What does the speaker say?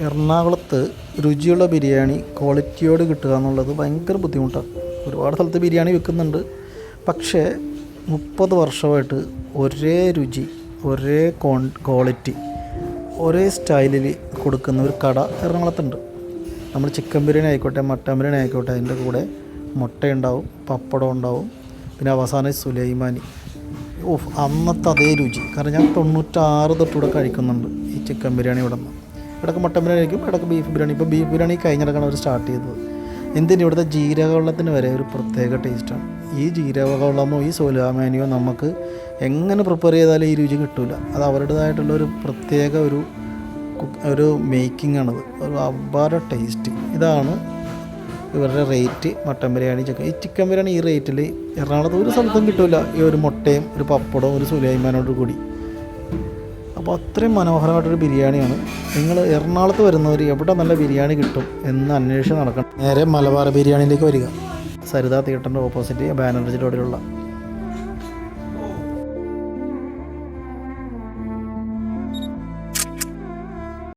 എറണാകുളത്ത് രുചിയുള്ള ബിരിയാണി ക്വാളിറ്റിയോട് കിട്ടുക എന്നുള്ളത് ഭയങ്കര ബുദ്ധിമുട്ടാണ്. ഒരുപാട് സ്ഥലത്ത് ബിരിയാണി വിൽക്കുന്നുണ്ട്. പക്ഷേ മുപ്പത് വർഷമായിട്ട് ഒരേ രുചി ഒരേ കോൺ ക്വാളിറ്റി ഒരേ സ്റ്റൈലിൽ കൊടുക്കുന്ന ഒരു കട എറണാകുളത്തുണ്ട്. നമ്മൾ ചിക്കൻ ബിരിയാണി ആയിക്കോട്ടെ മട്ടൻ ബിരിയാണി ആയിക്കോട്ടെ അതിന്റെ കൂടെ മുട്ടയുണ്ടാവും പപ്പടം ഉണ്ടാവും പിന്നെ അവസാനം സുലൈമാനി. ഓഫ് അന്നത്തെ അതേ രുചി. കാരണം ഞാൻ തൊണ്ണൂറ്റാറ് തൊട്ടിവിടെ കഴിക്കുന്നുണ്ട് ഈ ചിക്കൻ ബിരിയാണി ഇവിടെ നിന്ന്. ഇടയ്ക്ക് മട്ടൻ ബിരിയാണി കഴിക്കും ഇടയ്ക്ക് ബീഫ് ബിരിയാണി. ഇപ്പോൾ ബീഫ് ബിരിയാണി കഴിഞ്ഞിടക്കാണ് അവർ സ്റ്റാർട്ട് ചെയ്തത്. എന്തിന് ഇവിടുത്തെ ജീരകവെള്ളത്തിന് വരെ ഒരു പ്രത്യേക ടേസ്റ്റാണ് ഈ ജീരകവെള്ളമോ ഈ സോലാമേനിയോ നമുക്ക് എങ്ങനെ പ്രിപ്പയർ ചെയ്താലും ഈ രുചി കിട്ടില്ല അത് അവരുടേതായിട്ടുള്ള ഒരു പ്രത്യേക ഒരു ഒരു മേക്കിംഗ് ആണത്. ഒരു അപാര ടേസ്റ്റ് ഇതാണ് ഇവരുടെ റേറ്റ് മട്ടൻ ബിരിയാണി ചിക്കൻ ഈ ചിക്കൻ ബിരിയാണി ഈ റേറ്റിൽ എറണാകുളത്ത് ഒരു സ്ഥലത്തും കിട്ടില്ല ഈ ഒരു മുട്ടയും ഒരു പപ്പടവും ഒരു സുലൈമാനോട് കൂടി അപ്പോൾ അത്രയും മനോഹരമായിട്ടൊരു ബിരിയാണിയാണ്. നിങ്ങൾ എറണാകുളത്ത് വരുന്നവർ എവിടെ നല്ല ബിരിയാണി കിട്ടും എന്ന് അന്വേഷിച്ച് നടക്കണം. നേരെ മലബാർ ബിരിയാണിയിലേക്ക് വരിക. സരിത തിയേറ്ററിന്റെ ഓപ്പോസിറ്റ് ബാനർജി റോഡിലുള്ള